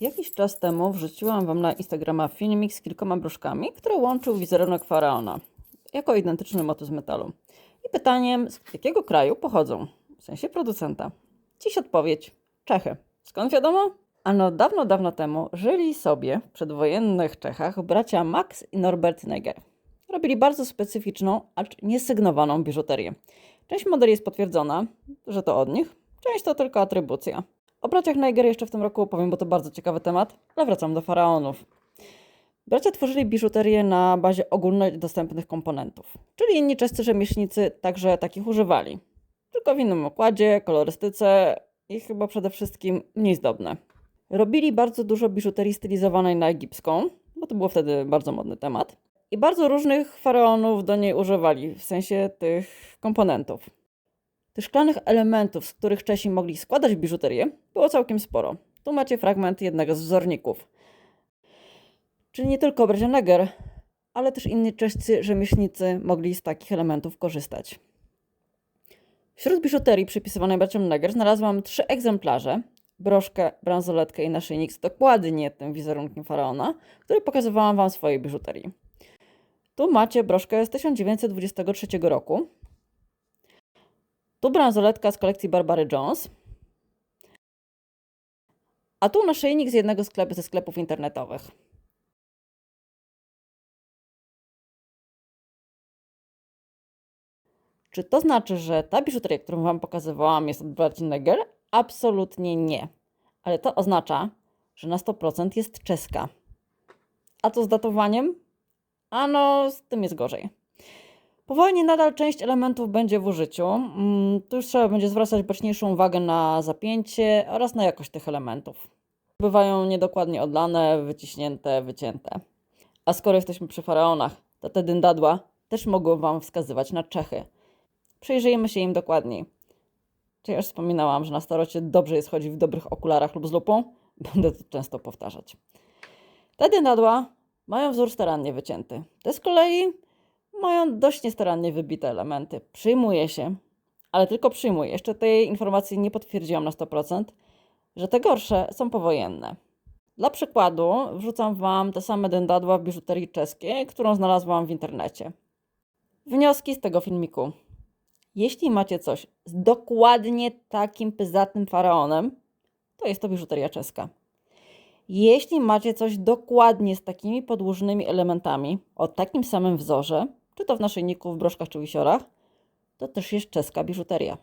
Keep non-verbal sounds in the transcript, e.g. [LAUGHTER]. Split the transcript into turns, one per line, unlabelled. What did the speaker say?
Jakiś czas temu wrzuciłam Wam na Instagrama filmik z kilkoma broszkami, które łączył wizerunek faraona jako identyczny motyw z metalu. I pytaniem, z jakiego kraju pochodzą? W sensie producenta. Dziś odpowiedź: Czechy. Skąd wiadomo? Ano dawno, dawno temu żyli sobie w przedwojennych Czechach bracia Max i Norbert Neger. Robili bardzo specyficzną, acz niesygnowaną biżuterię. Część modeli jest potwierdzona, że to od nich, część to tylko atrybucja. O braciach Neger jeszcze w tym roku opowiem, bo to bardzo ciekawy temat, ale wracam do faraonów. Bracia tworzyli biżuterię na bazie ogólnodostępnych komponentów, czyli inni czescy rzemieślnicy także takich używali. Tylko w innym układzie, kolorystyce i chyba przede wszystkim mniej zdobne. Robili bardzo dużo biżuterii stylizowanej na egipską, bo to był wtedy bardzo modny temat. I bardzo różnych faraonów do niej używali, w sensie tych komponentów. Tych szklanych elementów, z których Czesi mogli składać biżuterię, było całkiem sporo. Tu macie fragment jednego z wzorników. Czyli nie tylko bracia Neger, ale też inni czescy rzemieślnicy mogli z takich elementów korzystać. Wśród biżuterii przypisywanej braciom Neger znalazłam trzy egzemplarze. Broszkę, bransoletkę i naszyjnik z dokładnie tym wizerunkiem faraona, który pokazywałam Wam w swojej biżuterii. Tu macie broszkę z 1923 roku. Tu bransoletka z kolekcji Barbary Jones. A tu naszyjnik z jednego sklepu ze sklepów internetowych. Czy to znaczy, że ta biżuteria, którą Wam pokazywałam, jest od braci Neger? Absolutnie nie. Ale to oznacza, że na 100% jest czeska. A co z datowaniem? Ano, z tym jest gorzej. Po wojnie nadal część elementów będzie w użyciu. Mm, Tu już trzeba będzie zwracać baczniejszą uwagę na zapięcie oraz na jakość tych elementów. Bywają niedokładnie odlane, wyciśnięte, wycięte. A skoro jesteśmy przy faraonach, to te dyndadła też mogą Wam wskazywać na Czechy. Przyjrzyjmy się im dokładniej. Czy ja już wspominałam, że na starocie dobrze jest chodzić w dobrych okularach lub z lupą? [LAUGHS] Będę to często powtarzać. Te dynadła mają wzór starannie wycięty. Te z kolei mają dość niestarannie wybite elementy. Przyjmuje się, ale tylko przyjmuję. Jeszcze tej informacji nie potwierdziłam na 100%, że te gorsze są powojenne. Dla przykładu wrzucam Wam te same dędadła w biżuterii czeskiej, którą znalazłam w internecie. Wnioski z tego filmiku. Jeśli macie coś z dokładnie takim pyzatym faraonem, to jest to biżuteria czeska. Jeśli macie coś dokładnie z takimi podłużnymi elementami, o takim samym wzorze, czy to w naszyjniku, w broszkach czy wisiorach, to też jest czeska biżuteria.